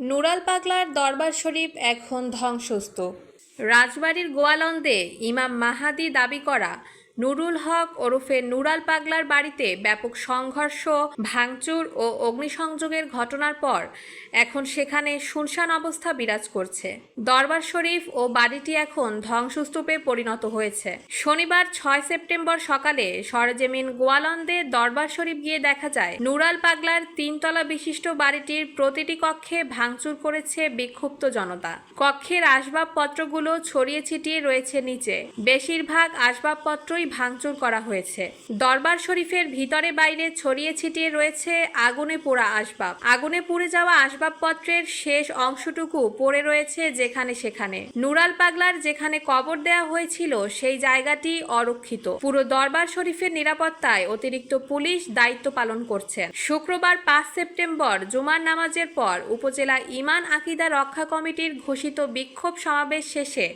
নুরাল পাগলার দরবার শরীফ এখন ধ্বংসস্তূপ। রাজবাড়ির গোয়ালন্দে ইমাম মাহাদি দাবি করা নুরুল হক ওরফে নুরাল পাগলার বাড়িতে ব্যাপক সংঘর্ষ, ভাঙচুর ও অগ্নিসংযোগের ঘটনার পর এখন সেখানে শুনশান অবস্থা বিরাজ করছে। দরবার শরীফ ও বাড়িটি এখন ধ্বংসস্তূপে পরিণত হয়েছে। শনিবার ছয় সেপ্টেম্বর সকালে সরজেমিন গোয়ালন্দে দরবার শরীফ গিয়ে দেখা যায়, নুরাল পাগলার তিনতলা বিশিষ্ট বাড়িটির প্রতিটি কক্ষে ভাঙচুর করেছে বিক্ষুব্ধ জনতা। কক্ষের আসবাবপত্রগুলো ছড়িয়ে ছিটিয়ে রয়েছে নিচে। বেশিরভাগ আসবাবপত্রই ভাঙচুর করা হয়েছে। দরবার শরীফের ভিতরে বাইরে ছড়িয়ে ছিটিয়ে রয়েছে আগুনে পোড়া আসবাব। আগুনে পুড়ে যাওয়া আসবাবপত্রের শেষ অংশটুকু পড়ে রয়েছে যেখানে সেখানে। নুরাল পাগলার যেখানে কবর দেওয়া হয়েছিল, সেই জায়গাটি অরক্ষিত। পুরো দরবার শরীফের নিরাপত্তায় অতিরিক্ত পুলিশ দায়িত্ব পালন করছে। শুক্রবার পাঁচ সেপ্টেম্বর জুমার নামাজের পর উপজেলা ইমান আকিদা রক্ষা কমিটির ঘোষিত বিক্ষোভ সমাবেশ শেষে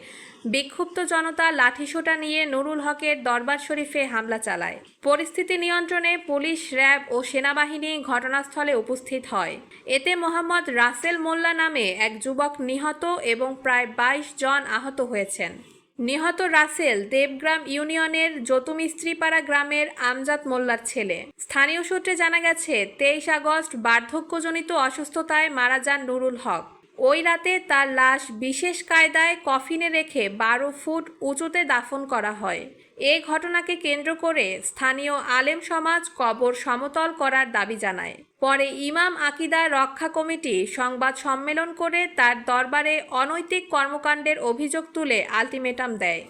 বিক্ষুব্ধ জনতা লাঠিসোঁটা নিয়ে নুরুল হকের দরবার শরীফে হামলা চালায়। পরিস্থিতি নিয়ন্ত্রণে পুলিশ, র্যাব ও সেনাবাহিনী ঘটনাস্থলে উপস্থিত হয়। এতে মোহাম্মদ রাসেল মোল্লা নামে এক যুবক নিহত এবং প্রায় বাইশ জন আহত হয়েছেন। নিহত রাসেল দেবগ্রাম ইউনিয়নের যতুমিস্ত্রিপাড়া গ্রামের আমজাদ মোল্লার ছেলে। স্থানীয় সূত্রে জানা গেছে, তেইশ আগস্ট বার্ধক্যজনিত অসুস্থতায় মারা যান নুরুল হক। ওই রাতে তার লাশ বিশেষ কায়দায় কফিনে রেখে বারো ফুট উঁচুতে দাফন করা হয়। এ ঘটনাকে কেন্দ্র করে স্থানীয় আলেম সমাজ কবর সমতল করার দাবি জানায়। পরে ইমাম আকিদা রক্ষা কমিটি সংবাদ সম্মেলন করে তার দরবারে অনৈতিক কর্মকাণ্ডের অভিযোগ তুলে আলটিমেটাম দেয়।